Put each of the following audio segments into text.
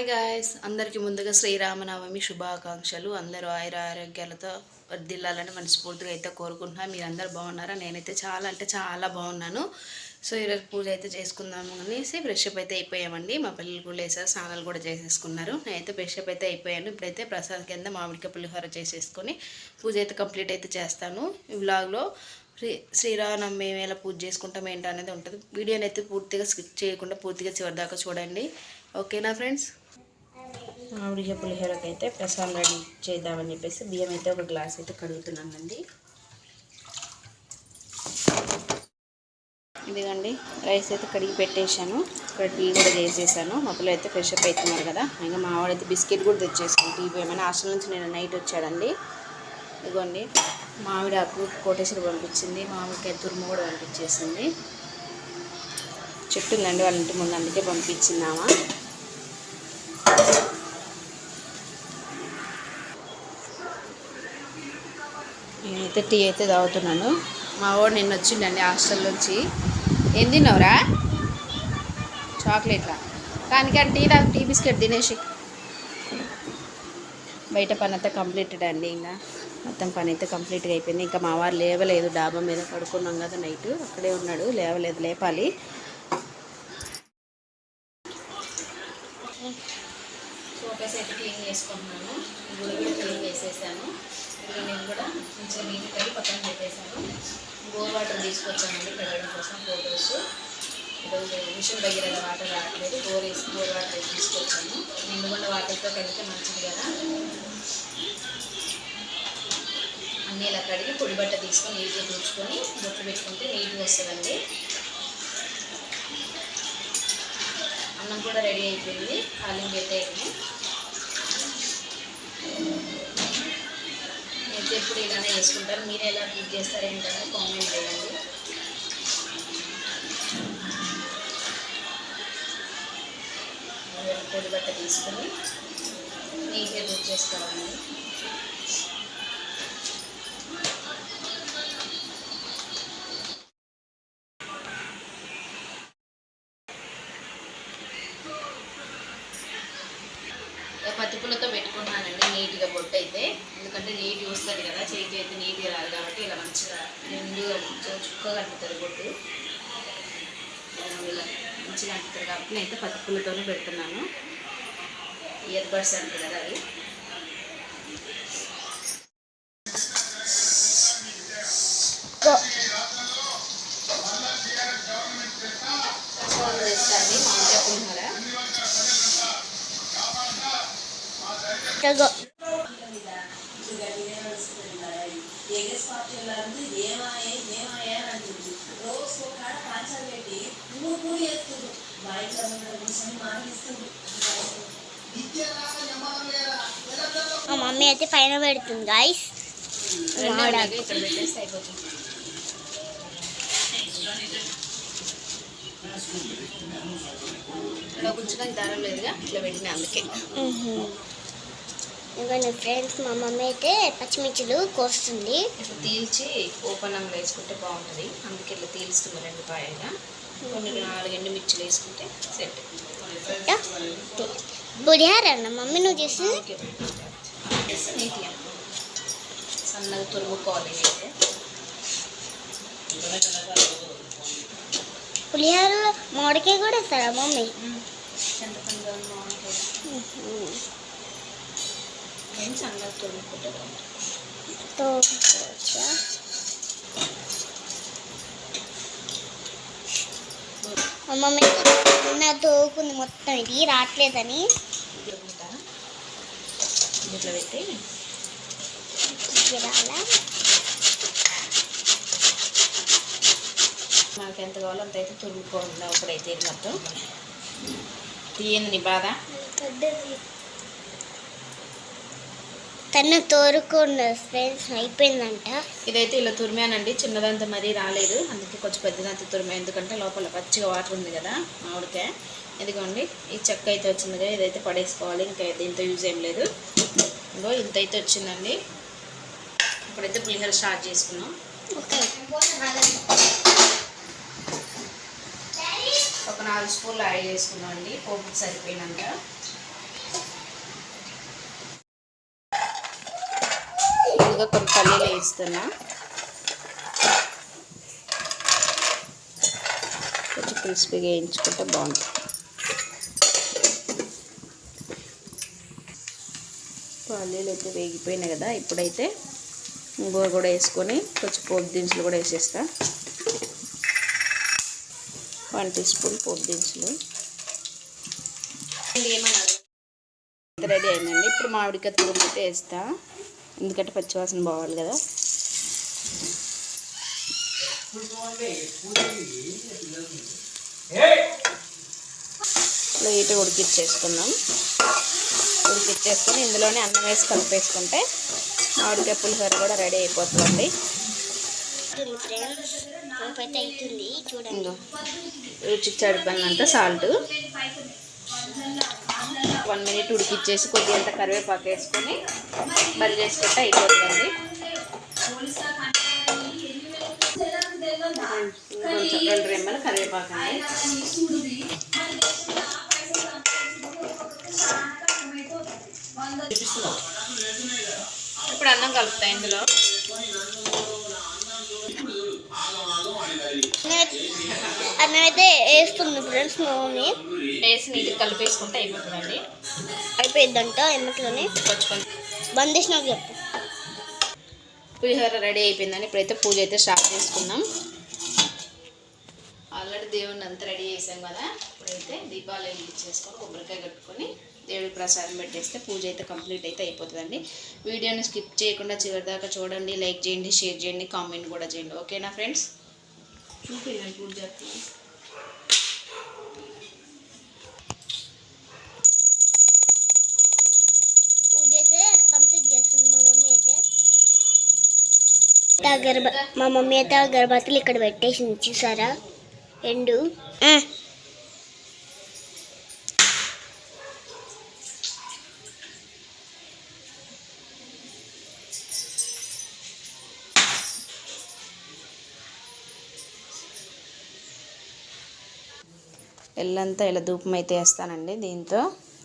Hi guys అందరికీ ముందుగా శ్రీరామనవమి శుభాకాంక్షలు. అందరూ ఆయుర ఆరోగ్యాలతో వర్దిల్లాలని మనస్ఫూర్తిగా అయితే కోరుకుంటున్నాను మీరు అందరు బాగున్నారా? నేనైతే చాలా అంటే చాలా బాగున్నాను. సో ఈరోజు పూజ అయితే చేసుకుందాము అనేసి ఫ్రెష్ అప్ అయితే అయిపోయామండి. మా పిల్లలు కూడా వేసారు స్నానాలు కూడా చేసేసుకున్నారు. నేనైతే ఫ్రెష్ అప్ అయితే అయిపోయాను. ఇప్పుడైతే ప్రసాద్ కింద మామిడికాయ పులిహోర చేసేసుకొని పూజ అయితే కంప్లీట్ అయితే చేస్తాను. ఈ వ్లాగ్లో శ్రీ శ్రీరామనవమి ఎలా పూజ చేసుకుంటాం ఏంటనేది అనేది ఉంటుంది. వీడియోని అయితే పూర్తిగా స్కిప్ చేయకుండా పూర్తిగా చివరిదాకా చూడండి. ఓకేనా ఫ్రెండ్స్ మామిడికాయ పులిహోరకి అయితే ప్రసాదం రెడీ చేద్దామని చెప్పేసి బియ్యం అయితే ఒక గ్లాస్ అయితే కడుగుతున్నానండి. ఇదిగండి రైస్ అయితే కడిగి పెట్టేశాను. ఇక్కడ టీ కూడా చేసేసాను. మా అయితే ఫ్రెష్ అప్ అవుతున్నారు కదా. ఇంకా మా వాడైతే బిస్కెట్ కూడా తెచ్చేసాను టీ ఏమైనా హాస్టల్ నుంచి నేను నైట్ వచ్చాడండి. ఇదిగోండి మామిడి ఆకు కోటేశ్వరి పంపించింది. మామిడికాయ తురుము కూడా పంపించేసింది. చెట్టు ఉందండి వాళ్ళ ఇంటి ముందు అందుకే పంపించిందామా నేనైతే టీ అయితే తాగుతున్నాను. మా వాడు నిన్న వచ్చిండండి హాస్టల్ నుంచి. ఏం తిన్నావురా? చాక్లెట్లా? కానీ కానీ టీ తా- టీ బిస్కెట్ తినేసి. బయట పని అంతా కంప్లీటెడ్ అండి ఇంకా. మొత్తం పని అయితే కంప్లీట్గా అయిపోయింది. ఇంకా మా వారు లేవలేదు డాబా మీద పడుకున్నాం కదా నైట్. అక్కడే ఉన్నాడు లేవలేదు లేపాలి సోఫాస్ అయితే క్లీన్ చేసుకుంటున్నాను గుడి కూడా క్లీన్ చేసేసాను ఇప్పుడు నేను కూడా కొంచెం నీటి కలిగి పక్కన పెట్టేశాను బోర్ వాటర్ తీసుకొచ్చామండి కడగడం కోసం ఫోటోస్ ఈరోజు మిషన్ దగ్గర వాటర్ రావట్లేదు. గోర్ వేసి బోర్ వాటర్ వేసి తీసుకొచ్చాను నిండుగుండ వాటర్తో కలిగితే మంచిది కదా. అన్నీ ఇలా కడిగి పొడి బట్ట తీసుకొని నీట్గా తుడుచుకొని బొట్లు పెట్టుకుంటే నీట్గా వస్తుందండి. అన్నం కూడా రెడీ అయిపోయింది. కాలింగ్ పెట్టేయండి ఎప్పుడు ఇలానే చేసుకుంటారు మీరు ఎలా కుక్ చేస్తారు ఏంటంటే కామెంట్ చేయండి. పొడి బట్ట తీసుకొని నీట్గా కుక్ చేసుకోవాలండి. మంచిగా నిండుగా చుక్కగా అంటుతారు బొట్టు మంచిగా అంటుతారు కాబట్టి నేనైతే పత్తిపుల్లతోనే పెడుతున్నాను. ఇయర్ బడ్స్ అంటారు కదా అవి ప్రసాదం మా మమ్మీ అయితే పైన పెడుతుంది గాయస్ ఉంచడానికి దారం లేదుగా ఇట్లా పెట్టిన అందుకే. ఇవ్వండి ఫ్రెండ్స్ మా మమ్మీ అయితే పచ్చిమిర్చిలు కోస్తుంది. ఇట్లా తీల్చి ఓపెనంగా వేసుకుంటే బాగుంటుంది. అందుకే ఇట్లా తీలుస్తుంది రెండు పాయలుగా కొన్ని నాలుగు ఎండు మిర్చిలు వేసుకుంటే సెట్. పులిహార అన్న మమ్మీ నువ్వు నీట్గా సన్నగా తురుముకోవాలి అయితే పులిహారలో మామిడికాయ కూడా ఇస్తారా మమ్మీ? చింతపండు బాగుంటుంది నేను సన్నగా తురుముకుంటే బాగుంటుంది తోచా మా మమ్మీ నా తోకుంది మొత్తం ఇది రావట్లేదని. ఇట్లా పెట్టి. మనకి ఎంత కావాలో అంత అయితే తురుముకోండి అప్పుడైతే ఇది మొత్తం. తీయండి బాధ. తను తోరుకుండా ఫ్రెండ్స్ అయిపోయిందంట. ఇదైతే ఇలా తురిమానండి. చిన్నదంతా మరీ రాలేదు. అందుకే కొంచెం పెద్దదంతా తురిమా ఎందుకంటే లోపల పచ్చిగా వాటర్ ఉంది కదా మామిడికాయ. ఇదిగోండి ఈ చెక్క అయితే వచ్చింది కదా ఇదైతే పడేసుకోవాలి. ఇంకా దీంతో యూజ్ ఏం లేదు. ఇంకో ఇంత అయితే వచ్చిందండి. ఇప్పుడైతే పులిహోర స్టార్ట్ చేసుకున్నాం ఓకే. ఒక నాలుగు స్పూన్లు ఆయిల్ వేసుకున్నాం అండి పోపుకి సరిపోయినంత. ముందుగా కొన్ని పల్లీలు వేస్తున్నా. కొంచెం క్రిస్పీగా వేయించుకుంటే బాగుంటుంది. పల్లీలు అయితే వేగిపోయినాయి కదా ఇప్పుడైతే ఇంకో కూడా వేసుకొని కొంచెం పోపు దినుసులు కూడా వేసేస్తా. వన్ టీ స్పూన్ పోపు దినుసులు. రెడీ అయిందండి. ఇప్పుడు మామిడికాయ తురుము అయితే వేస్తా. ఎందుకంటే పచ్చివాసన బావాలి కదా. లైట్ ఉడికిచ్చేసుకుందాం. ఉడికిచ్చేసుకొని ఇందులోనే అన్నం వేసి కలిపేసుకుంటే మామిడికాయ పులిహోర కూడా రెడీ అయిపోతుందండి ఫ్రెండ్స్ అయితే అవుతుంది చూడండి రుచికి సాల్ట్. వన్ మినిట్ ఉడికిచ్చేసి కొద్దిగా అంత కరివేపాకు వేసుకొని బలి చేసుకుంటే అయిపోతుందండి కొంచెం రెండు రెమ్మల కరివేపాకు అండి. ఇప్పుడు అన్నం కలుపుతాయి ఇందులో. అన్నం అయితే వేస్తుంది ఫ్రెండ్స్ మా మమ్మీ వేసి నీళ్ళు కలిపేసుకుంటే అయిపోతుందండి. అయిపోయిద్దంట ఎమ్మట్లోనే. కొంచెం చేసినాక చెప్పు పులిహోర రెడీ అయిపోయిందని ఇప్పుడైతే పూజ అయితే స్టార్ట్ చేసుకుందాం. ఆల్రెడీ దేవుడిని అంతా రెడీ చేసాం కదా. ఇప్పుడైతే దీపాలు వెలిగించేసుకొని కొబ్బరికాయ కట్టుకొని దేవుడికి ప్రసాదం పెట్టేస్తే పూజ అయితే కంప్లీట్ అయితే అయిపోతుందండి. వీడియోని స్కిప్ చేయకుండా చివరి దాకా చూడండి లైక్ చేయండి షేర్ చేయండి కామెంట్ కూడా చేయండి. ఓకేనా ఫ్రెండ్స్? చూపించండి. పూజ. గర్భ మా మమ్మీ అయితే గర్భాతలు ఇక్కడ పెట్టేసింది చూసారా? ఎండు. ఎల్లంతా ఇలా ధూపం అయితే వేస్తానండి దీంతో.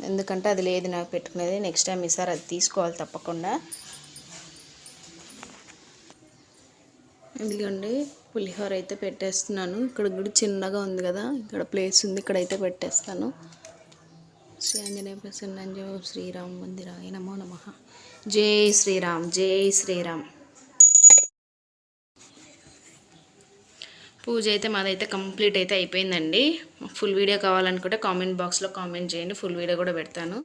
ఎందుకంటే అది లేదు నాకు పెట్టుకునేది. నెక్స్ట్ టైం ఈసారి అది తీసుకోవాలి తప్పకుండా. ఇదిగోండి పులిహోర అయితే పెట్టేస్తున్నాను. ఇక్కడ కూడా చిన్నగా ఉంది కదా ఇక్కడ ప్లేస్ ఉంది ఇక్కడైతే పెట్టేస్తాను. శ్రీ ఆంజనేయ ప్రసన్నంజో శ్రీరామ్ మందిరాయ నమో నమ. జై శ్రీరామ్ జై శ్రీరామ్. పూజ అయితే మాదైతే కంప్లీట్ అయితే అయిపోయిందండి. ఫుల్ వీడియో కావాలనుకుంటే కామెంట్ బాక్స్లో కామెంట్ చేయండి ఫుల్ వీడియో కూడా పెడతాను.